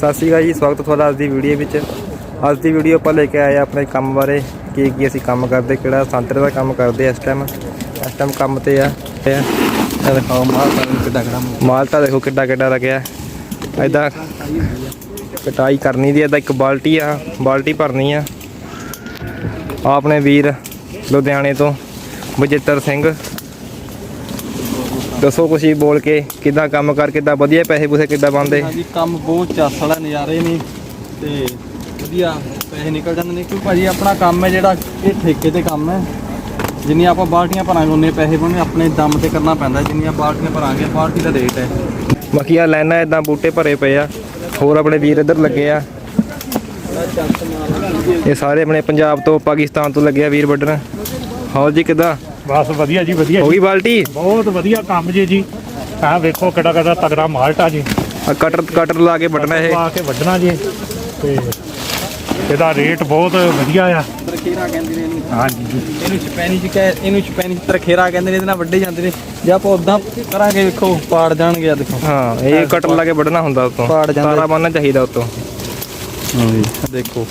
ਸਤਿ ਸ਼੍ਰੀ ਅਕਾਲ ਜੀ, ਸਵਾਗਤ ਤੁਹਾਡਾ ਅੱਜ ਦੀ ਵੀਡੀਓ ਵਿੱਚ। ਅੱਜ ਦੀ ਵੀਡੀਓ ਆਪਾਂ ਲੈ ਕੇ ਆਏ ਆ ਆਪਣੇ ਕੰਮ ਬਾਰੇ, ਕੀ ਕੀ ਅਸੀਂ ਕੰਮ ਕਰਦੇ, ਕਿਹੜਾ ਸੰਤਰੇ ਦਾ ਕੰਮ ਕਰਦੇ ਇਸ ਟਾਈਮ ਇਸ ਟਾਈਮ ਕੰਮ ਤੇ ਆ ਇਹ ਦਿਖਾਓ ਮਾਲ ਤਾਂ ਕਿੱਡਾ ਕਿੱਡਾ ਮਾਲ। ਤਾਂ ਦੇਖੋ ਕਿੱਡਾ ਕਿੱਡਾ ਲੱਗਿਆ। ਐਦਾਂ ਕਟਾਈ ਕਰਨੀ ਦੀ ਐਦਾਂ ਇੱਕ ਬਾਲਟੀ ਆ, ਬਾਲਟੀ ਭਰਨੀ ਆ। ਆਪਣੇ ਵੀਰ ਲੁਧਿਆਣੇ ਤੋਂ ਬਜਿੱਤਰ ਸਿੰਘ। ਦੱਸੋ ਕੁਛ ਹੀ ਬੋਲ ਕੇ ਕਿੱਦਾਂ ਕੰਮ ਕਰ ਕਿੱਦਾਂ ਵਧੀਆ ਪੈਸੇ ਪੂਸੇ ਕਿੱਦਾਂ ਬਣਦੇ? ਹਾਂਜੀ ਕੰਮ ਬਹੁਤ ਚਾਸ ਵਾਲਾ ਨਜ਼ਾਰੇ ਨੇ ਤੇ ਵਧੀਆ ਪੈਸੇ ਨਿਕਲ ਜਾਂਦੇ ਨੇ ਕਿਉਂ ਭਾਜੀ ਆਪਣਾ ਕੰਮ ਹੈ ਜਿਹੜਾ ਇਹ ਠੇਕੇ ਤੇ ਕੰਮ ਹੈ। ਜਿੰਨੀਆਂ ਆਪਾਂ ਬਾਲਟੀਆਂ ਭਰਾਂਗੇ ਉਨੇ ਪੈਸੇ ਬਣਨੇ ਆਪਣੇ ਦਮ ਤੇ ਕਰਨਾ ਪੈਂਦਾ ਜਿੰਨੀਆਂ ਬਾਲਟੀਆਂ ਭਰਾਂਗੇ ਬਾਲਟੀ ਦਾ ਰੇਟ ਹੈ। ਬਾਕੀ ਆ ਲੈਣਾ ਇਦਾਂ ਬੂਟੇ ਭਰੇ ਪਏ ਆ ਹੋਰ ਆਪਣੇ ਵੀਰ ਇੱਧਰ ਲੱਗੇ ਆ। ਇਹ ਸਾਰੇ ਆਪਣੇ ਪੰਜਾਬ ਤੋਂ ਪਾਕਿਸਤਾਨ ਤੋਂ ਲੱਗੇ ਆ ਵੀਰ ਵੱਢਣ। ਹੋਰ ਜੀ ਕਿੱਦਾਂ? ਬਸ ਵਧੀਆ ਜੀ ਵਧੀਆ ਹੋ ਜੀ ਗਈ ਬਾਲਟੀ? ਬਹੁਤ ਵਧੀਆ ਕੰਮ ਜੀ ਜੀ। ਆਹ ਵੇਖੋ ਕਿੱਡਾ ਕਿੱਡਾ ਤਗੜਾ ਮਾਲਟਾ ਜੀ। ਆ ਕਟਰ ਕਟਰ ਲਾ ਕੇ ਵੱਢਣਾ ਇਹ। ਆ ਕੇ ਵੱਢਣਾ ਜੀ। ਤੇ ਇਹਦਾ ਰੇਟ ਬਹੁਤ ਵਧੀਆ ਆ। ਤਰਖੇਰਾ ਕਹਿੰਦੇ ਨੇ ਇਹਨੂੰ। ਹਾਂਜੀ ਜੀ। ਇਹਨੂੰ ਚਪੈਨੀ ਚ ਕਹਿ ਇਹਨੂੰ ਚਪੈਨੀ ਚ ਤਰਖੇਰਾ ਕਹਿੰਦੇ ਨੇ ਇਹਦੇ ਨਾਲ ਵੱਡੇ ਜਾਂਦੇ ਨੇ। ਜੇ ਆਪਾਂ ਉਦਾਂ ਕਰਾਂਗੇ ਵੇਖੋ ਪਾੜ ਜਾਣਗੇ ਆ ਦੇਖੋ। ਹਾਂ ਇਹ ਕਟਰ ਲਾ ਕੇ ਵੱਢਣਾ ਹੁੰਦਾ ਉਤੋਂ। ਪਾੜ ਜਾਂਦੇ। ਤਾਰਾ ਬੰਨਣਾ ਚਾਹੀਦਾ ਉਤੋਂ। ਦੇਖੋ।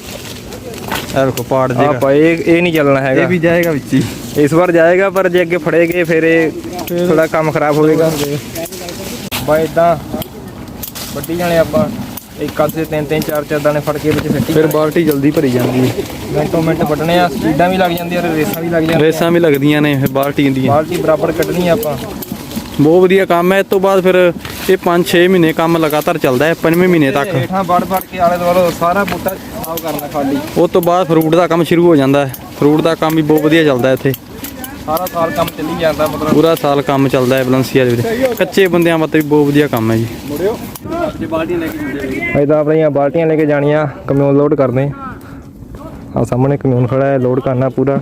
ਇਹ ਵੇਖੋ ਪਾੜ ਜੇਗਾ। ਆਪਾਂ ਇਹ ਇਹ ਨਹੀਂ ਚੱਲਣਾ ਇਹ ਹੈਗਾ ਵੀ ਜਾਏਗਾ ਵਿੱਚ ਹੀ। ਇਸ ਵਾਰ ਜਾਏਗਾ ਪਰ ਜੇ ਅੱਗੇ ਫੜੇ ਗਏ ਫਿਰ ਇਹ ਥੋੜਾ ਕੰਮ ਖਰਾਬ ਹੋਵੇਗਾ। ਬਾ ਇਦਾਂ ਵੱਡੀ ਜਾਣੇ ਆਪਾਂ ਇੱਕ ਅੱਧ ਤਿੰਨ ਤਿੰਨ ਚਾਰ ਚਾਰ ਦਾਣੇ ਫੜ ਕੇ ਵਿੱਚ ਸਿੱਟੀ ਫਿਰ ਬਾਲਟੀ ਜਲਦੀ ਭਰੀ ਜਾਂਦੀ ਹੈ। ਮਿੰਟੋ ਮਿੰਟ ਵੱਢਣੇ ਆ ਸਪੀਡਾਂ ਵੀ ਲੱਗ ਜਾਂਦੀਆਂ ਤੇ ਰੇਸਾਂ ਵੀ ਲੱਗ ਜਾਂਦੀਆਂ। ਰੇਸਾਂ ਵੀ ਲੱਗਦੀਆਂ ਨੇ ਫਿਰ ਬਾਲਟੀ ਦੀਆਂ ਬਾਲਟੀ ਬਰਾਬਰ ਕੱਢਣੀ ਆ ਆਪਾਂ। ਬਹੁਤ ਵਧੀਆ ਕੰਮ ਹੈ ਇਸ ਤੋਂ ਬਾਅਦ ਫਿਰ ਇਹ 5-6 ਮਹੀਨੇ ਕੰਮ ਲਗਾਤਾਰ ਚੱਲਦਾ ਹੈ 5ਵੇਂ ਮਹੀਨੇ ਤੱਕ। ਹੇਠਾਂ ਵੜ ਵੜ ਕੇ ਆਲੇ ਦੁਆਲੇ ਸਾਰਾ ਬੂਟਾ ਸਾਫ਼ ਕਰਨਾ ਖਾਲੀ। ਉਸ ਤੋਂ ਬਾਅਦ ਫਰੂਟ ਦਾ ਕੰਮ ਸ਼ੁਰੂ ਹੋ ਜਾਂਦਾ ਹੈ। ਫਰੂਟ ਦਾ ਕੰਮ ਵੀ ਬਹੁਤ ਵਧੀਆ ਚੱਲਦਾ ਇੱਥੇ। ਸਾਰਾ ਸਾਲ ਕੰਮ ਚੱਲੀ ਜਾਂਦਾ ਮਤਲਬ ਪੂਰਾ ਸਾਲ ਕੰਮ ਚੱਲਦਾ ਹੈ ਬਲੰਸੀਆ ਦੇ ਵਿੱਚ ਕੱਚੇ ਬੰਦਿਆਂ ਵਾਸਤੇ ਵੀ ਬਹੁਤ ਵਧੀਆ ਕੰਮ ਹੈ ਜੀ। ਜੇ ਬਾਲਟੀਆਂ ਲੈ ਕੇ ਜਾਂਦੇ ਐਦਾਂ ਆਪਣੀਆਂ ਬਾਲਟੀਆਂ ਲੈ ਕੇ ਜਾਣੀਆਂ ਕਮਿਊਨ ਲੋਡ ਕਰਨੇ ਆ ਸਾਹਮਣੇ ਕਮਿਊਨ ਖੜਾ ਹੈ ਲੋਡ ਕਰਨਾ ਪੂਰਾ।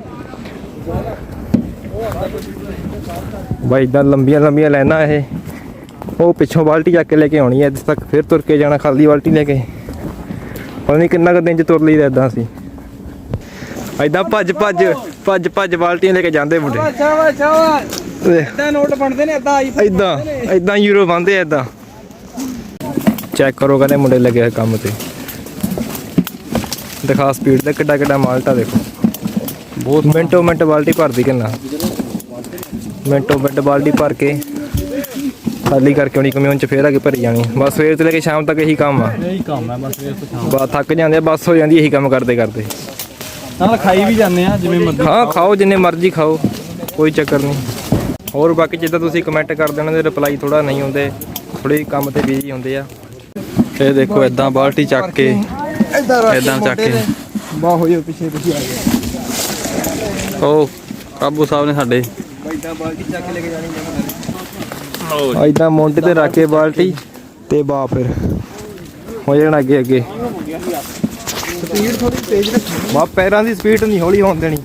ਬਾਈ ਇਦਾਂ ਲੰਬੀਆਂ ਲੰਬੀਆਂ ਲੈਣਾ ਇਹ। ਉਹ ਪਿੱਛੋਂ ਬਾਲਟੀ ਚੱਕ ਕੇ ਲੈ ਕੇ ਆਉਣੀ ਹੈ ਇੱਥੇ ਤੱਕ ਫਿਰ ਤੁਰ ਕੇ ਜਾਣਾ ਖਾਲੀ ਬਾਲਟੀ ਲੈ ਕੇ। ਪਤਾ ਨਹੀਂ ਕਿੰਨਾ ਕੁ ਦਿਨ ਚ ਤੁਰ ਲਈਦਾ ਇਦਾਂ ਅਸੀਂ। ਐਦਾਂ ਭੱਜ ਭੱਜ ਭੱਜ ਭੱਜ ਬਾਲਟੀਆਂ ਲੈ ਕੇ ਜਾਂਦੇ ਮੁੰਡੇ। ਚਾਵਾ ਚਾਵਾ ਇਦਾਂ ਨੋਟ ਬਣਦੇ ਨੇ ਇਦਾਂ ਆਈ ਇਦਾਂ ਇਦਾਂ ਯੂਰੋ ਬੰਦੇ ਇਦਾਂ ਚੈੱਕ ਕਰੋ ਕਹਿੰਦੇ ਮੁੰਡੇ ਲੱਗੇ ਹੋਏ ਕੰਮ ਤੇ। ਦਿਖਾ ਸਪੀਡ ਤੇ ਕਿੱਡਾ ਕਿੱਡਾ ਮਾਲਟਾ ਦੇਖੋ। ਬਹੁਤ ਮਿੰਟੋ ਮਿੰਟ ਬਾਲਟੀ ਭਰਦੀ ਕਿੰਨਾ? ਮਿੰਟੋ ਮਿੰਟ ਬਾਲਟੀ ਭਰ ਕੇ ਖਾਲੀ ਕਰਕੇ ਆਉਣੀ ਕਮਿਊਨ ਚ ਫੇਰ ਆ ਕੇ ਭਰੀ ਜਾਣੀ। ਬਸ ਸਵੇਰ ਤੋਂ ਲੈ ਕੇ ਸ਼ਾਮ ਤੱਕ ਇਹੀ ਕੰਮ ਆ। ਇਹੀ ਕੰਮ ਹੈ ਬਸ ਸਵੇਰ ਤੋਂ ਸ਼ਾਮ ਬਸ ਥੱਕ ਜਾਂਦੇ ਆ ਬਸ ਹੋ ਜਾਂਦੀ ਇਹੀ ਕੰਮ ਕਰਦੇ ਕਰਦੇ। ਨਾਲ ਖਾਈ ਵੀ ਜਾਂਦੇ ਆ ਜਿਵੇਂ ਮਰਜ਼ੀ ਹਾਂ ਖਾਓ। ਜਿੰਨੇ ਮਰਜ਼ੀ ਖਾਓ ਕੋਈ ਚੱਕਰ ਨਹੀਂ। ਹੋਰ ਬਾਕੀ ਜਿੱਦਾਂ ਤੁਸੀਂ ਕਮੈਂਟ ਕਰਦੇ ਉਹਨਾਂ ਦੇ ਰਿਪਲਾਈ ਥੋੜਾ ਨਹੀਂ ਹੁੰਦੇ ਥੋੜੀ ਕੰਮ ਤੇ ਬਿਜ਼ੀ ਹੁੰਦੇ ਆ। ਇਹ ਦੇਖੋ ਇਦਾਂ ਬਾਲਟੀ ਚੱਕ ਕੇ ਇਦਾਂ ਚੱਕ ਕੇ। ਬਾ ਹੋਇਓ ਪਿੱਛੇ ਪਿੱਛੇ ਆ ਗਿਆ। ਉਹ ਕਾਬੂ ਸਾਹਿਬ ਨੇ ਸਾਡੇ। ਇਦਾਂ ਬਾਲਟੀ ਚੱਕ ਕੇ ਲੈ ਕੇ ਜਾਣੀ ਇਦਾਂ ਮੋਢੇ ਤੇ ਰੱਖ ਕੇ ਬਾਲਟੀ ਤੇ ਬਾ ਫਿਰ। ਹੋ ਜਾਣਾ ਅੱਗੇ ਅੱਗੇ। ਸਪੀਡ ਥੋੜੀ ਤੇਜ਼ ਰੱਖੀ। ਬਾ ਪੈਰਾਂ ਦੀ ਸਪੀਡ ਨਹੀਂ ਹੌਲੀ ਹੋਣ ਦੇਣੀ।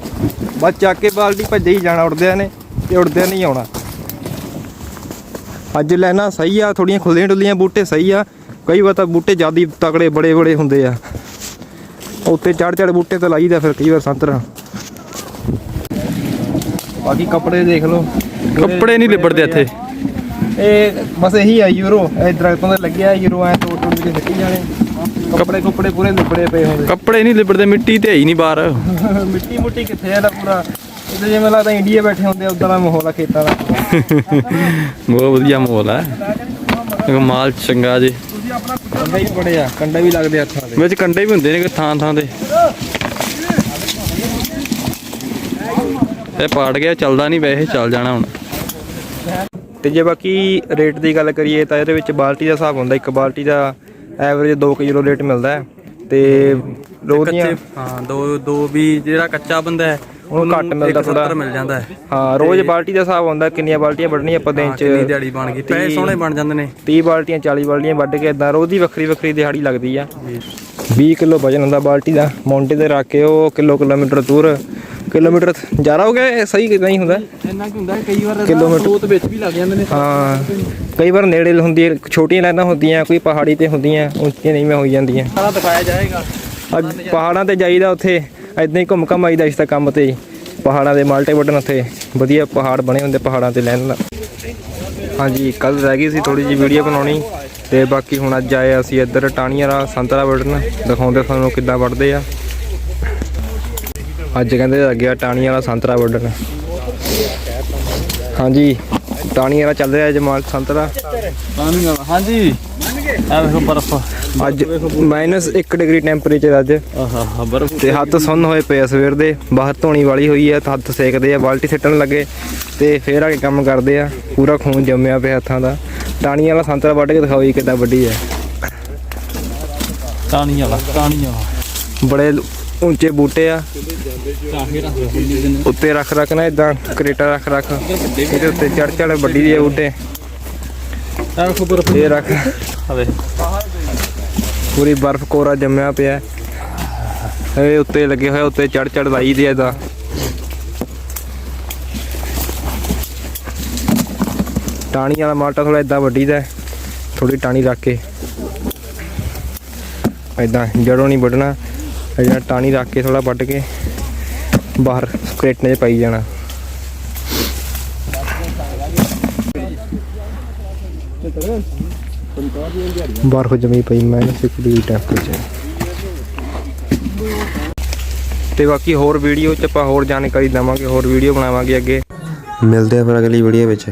ਬਸ ਚੱਕ ਕੇ ਬਾਲਟੀ ਭੱਜੇ ਹੀ ਜਾਣਾ ਉੜਦਿਆਂ ਨੇ ਤੇ ਉੜਦਿਆਂ ਨਹੀਂ ਆਉਣਾ। ਅੱਜ ਲੈਣਾ ਸਹੀ ਆ ਥੋੜੀਆਂ ਖੁੱਲੀਆਂ ਡੁੱਲੀਆਂ ਬੂਟੇ ਸਹੀ ਆ। ਕਈ ਵਾਰ ਤਾਂ ਬੂਟੇ ਜਿਆਦੀ ਤਕੜੇ ਬੜੇ ਬੜੇ ਹੁੰਦੇ ਆ। ਉੱਤੇ ਚੜ ਚੜ ਬੂਟੇ ਤੇ ਲਾਈਦਾ ਫਿਰ ਕਈ ਵਾਰ ਸੰਤਰਾ। ਬਾਕੀ ਕੱਪੜੇ ਦੇਖ ਲਓ। ਕੱਪੜੇ ਨਹੀਂ ਲਿਬੜਦੇ ਇੱਥੇ। ਇਹ ਬਸ ਇਹੀ ਆ ਯੂਰੋ। ਇਹ ਦਰਖਤਾਂ ਤੇ ਲੱਗਿਆ ਯੂਰੋ ਐ ਤੋੜ ਤੋੜ ਕੇ ਸਿੱਟੀ ਜਾਣੇ। ਕੱਪੜੇ ਕੁੱਪੜੇ ਪੂਰੇ ਲਿਬੜੇ ਪਏ ਹੁੰਦੇ ਕੱਪੜੇ ਨਹੀਂ ਲਿਬੜਦੇ ਮਿੱਟੀ ਤੇ ਹੈ ਨਹੀਂ ਬਾਹਰ। ਮਿੱਟੀ ਮੁੱਟੀ ਕਿੱਥੇ ਆ ਇਹਦਾ ਪੂਰਾ? ਇਹਦੇ ਜਿਵੇਂ ਲੱਗਦਾ ਇੰਡੀਆ ਬੈਠੇ ਹੁੰਦੇ ਉਦਾਂ ਦਾ ਮਾਹੌਲ ਆ ਖੇਤਾਂ ਦਾ। ਬਹੁਤ ਵਧੀਆ ਮਾਹੌਲ ਇਹ ਮਾਲ ਚੰਗਾ ਜੀ। ਕੰਡੇ ਹੀ ਬੜੇ ਆ ਕੰਡੇ ਵੀ ਲੱਗਦੇ ਹੱਥਾਂ ਦੇ। ਵਿੱਚ ਕੰਡੇ ਵੀ ਹੁੰਦੇ ਨੇ ਥਾਂ ਥਾਂ ਤੇ। ਇਹ ਪਾੜ ਗਿਆ ਚੱਲਦਾ ਨਹੀਂ ਵੈਸੇ ਚੱਲ ਜਾਣਾ ਹੁਣ। ਤੇ ਜੇ ਬਾਕੀ ਰੇਟ ਦੀ ਗੱਲ ਕਰੀਏ ਤਾਂ ਇਹਦੇ ਵਿੱਚ ਬਾਲਟੀ ਦਾ ਹਿਸਾਬ ਹੁੰਦਾ ਇੱਕ ਬਾਲਟੀ ਦਾ ਐਵਰੇਜ 2 ਕਿਲੋ ਰੇਟ ਮਿਲਦਾ ਹੈ ਤੇ ਦੀਆਂ ਕੱਚੇ ਹਾਂ ਦੋ ਦੋ ਵੀ ਜਿਹੜਾ ਕੱਚਾ ਬੰਦਾ ਹੈ ਉਹਨੂੰ ਘੱਟ ਮਿਲਦਾ ਥੋੜਾ ਮਿਲ ਜਾਂਦਾ ਹੈ। ਹਾਂ ਰੋਜ਼ ਬਾਲਟੀ ਦਾ ਹਿਸਾਬ ਹੁੰਦਾ ਕਿੰਨੀਆਂ ਬਾਲਟੀਆਂ ਵੱਢਣੀਆਂ ਆਪਾਂ ਦਿਨ ਚ? ਕਿੰਨੀ ਦਿਹਾੜੀ ਬਣ ਗਈ ਪੈਸੇ ਸੋਹਣੇ ਬਣ ਜਾਂਦੇ ਨੇ। 30 ਬਾਲਟੀਆਂ 40 ਬਾਲਟੀਆਂ ਵੱਢ ਕੇ ਇਦਾਂ ਰੋਜ਼ ਦੀ ਵੱਖਰੀ ਵੱਖਰੀ ਦਿਹਾੜੀ ਲੱਗਦੀ ਆ। 20 ਕਿਲੋ ਵਜਨ ਹੁੰਦਾ ਬਾਲਟੀ ਦਾ ਮੌਂਟੇ ਤੇ ਰੱਖ ਕੇ ਉਹ ਕਿਲੋ ਕਿਲੋਮੀਟਰ ਦੂਰ ਕਿਲੋਮੀਟਰ ਜ਼ਿਆਦਾ ਹੋ ਗਿਆ ਸਹੀ ਕਿ ਨਹੀਂ ਹੁੰਦਾ? ਇੰਨਾ ਕੀ ਹੁੰਦਾ ਕਈ ਵਾਰ ਕਿਲੋਮੀਟਰ। ਸੋਤ ਵਿੱਚ ਵੀ ਲੱਗ ਜਾਂਦੇ ਨੇ। ਹਾਂ ਕਈ ਵਾਰ ਨੇੜੇ ਹੁੰਦੀ ਹੈ ਛੋਟੀਆਂ ਲਾਈਨਾਂ ਹੁੰਦੀਆਂ ਕੋਈ ਪਹਾੜੀ ਤੇ ਹੁੰਦੀਆਂ ਉੱਚੀਆਂ ਨਹੀਂ ਮੈਂ ਹੋਈ ਜਾਂਦੀਆਂ। ਸਾਰਾ ਦਿਖਾਇਆ ਜਾਏਗਾ। ਪਹਾੜਾਂ ਤੇ ਜਾਈਦਾ ਉੱਥੇ ਐਦਾਂ ਹੀ ਘੁੰਮ ਘਮ ਆਈਦਾ ਇਸ ਤਾਂ ਕੰਮ ਤੇ ਹੀ। ਪਹਾੜਾਂ ਦੇ ਮਾਲਟੇ ਵੱਢਣ ਉੱਥੇ ਵਧੀਆ ਪਹਾੜ ਬਣੇ ਹੁੰਦੇ ਪਹਾੜਾਂ ਤੇ ਲੈਣ ਹਾਂਜੀ ਕੱਲ ਰਹਿ ਗਈ ਸੀ ਥੋੜੀ ਜਿਹੀ ਵੀਡੀਓ ਬਣਾਉਣੀ ਤੇ ਬਾਕੀ ਹੁਣ ਅੱਜ ਆਏ ਅਸੀਂ ਇੱਧਰ ਟਾਣੀਆਂ ਵਾਲਾ ਸੰਤਰਾ ਵੱਢਣ ਦਿਖਾਉਂਦੇ ਤੁਹਾਨੂੰ ਕਿੱਦਾਂ ਵੱਢਦੇ ਆ। ਅੱਜ ਕਹਿੰਦੇ ਲੱਗਿਆ ਟਾਣੀਆਂ ਵਾਲਾ ਸੰਤਰਾ ਵੱਢਣ ਹਾਂਜੀ ਟਾਣੀਆਂ ਵਾਲਾ ਚੱਲ ਰਿਹਾ ਜਮਾਲ ਸੰਤਰਾ। ਪਾਣੀ ਵਾਲਾ ਹਾਂਜੀ। ਆ ਵੇਖੋ ਬਰਫ। ਅੱਜ -1 ਡਿਗਰੀ ਟੈਂਪਰੇਚਰ ਅੱਜ। ਆਹਾ ਬਰਫ ਤੇ ਹੱਥ ਸੁੰਨ ਹੋਏ ਪਏ ਆ ਸਵੇਰ ਦੇ ਬਾਹਰ ਧੋਣੀ ਵਾਲੀ ਹੋਈ ਆ ਹੱਥ ਸੇਕਦੇ ਆ ਬਾਲਟੀ ਸਿੱਟਣ ਲੱਗੇ। ਤੇ ਫੇਰ ਆ ਕੇ ਕੰਮ ਕਰਦੇ ਆ ਪੂਰਾ ਖੂਨ ਜੰਮਿਆ ਪਿਆ ਹੱਥਾਂ ਦਾ। ਟਾਣੀ ਵਾਲਾ ਸੰਤਰਾ ਵੱਢ ਕੇ ਦਿਖਾਓ ਜੀ ਕਿੱਦਾਂ ਵੱਡੀ ਹੈ ਟਾਣੀ ਵਾਲਾ ਟਾਣੀ ਵਾਲਾ। ਬੜੇ ਉੱਚੇ ਬੂਟੇ ਆ। ਕਾਹੇ ਰੱਖ ਉੱਤੇ ਰੱਖ ਰੱਖ ਨਾ ਇਦਾਂ ਕਰੇਟਾ ਰੱਖ ਰੱਖ। ਇਹਦੇ ਉੱਤੇ ਚੜ ਚੜ ਵੱਡੀ ਦੀ ਬੂਟੇ ਆ ਵੇਖੋ ਇਹ ਰੱਖ। ਆ ਪੂਰੀ ਬਰਫ਼ ਕੋਰਾ ਜੰਮਿਆ ਪਿਆ। ਇਹ ਉੱਤੇ ਲੱਗੇ ਹੋਏ ਉੱਤੇ ਚੜ ਚੜ ਲਾਈ ਦੀ ਇਦਾਂ ਟਾਣੀ ਵਾਲਾ ਮਾਲਟਾ ਥੋੜਾ ਇਦਾਂ ਵੱਡੀ ਦਾ ਥੋੜੀ ਟਾਣੀ ਰੱਖ ਕੇ। ਇਦਾਂ ਜੜੋਂ ਨਹੀਂ ਵੱਢਣਾ। ਇਦਾਂ ਟਾਣੀ ਰੱਖ ਕੇ ਥੋੜਾ ਵੱਢ ਕੇ। ਬਾਹਰ ਕਰੇਟਨੇ 'ਚ ਪਾਈ ਜਾਣਾ। ਬਰਫ਼ ਜਮੀ ਪਈ ਮਾਈਨਸ 1 ਡਿਗਰੀ ਟੈਂਪਰੇਚਰ ਤੇ ਬਾਕੀ ਹੋਰ ਵੀਡੀਓ ਚ ਆਪਾਂ ਹੋਰ ਜਾਣਕਾਰੀ ਦੇਵਾਂਗੇ, ਹੋਰ ਵੀਡੀਓ ਬਣਾਵਾਂਗੇ ਅੱਗੇ। ਮਿਲਦੇ ਆ ਫਿਰ ਅਗਲੀ ਵੀਡੀਓ ਵਿੱਚ।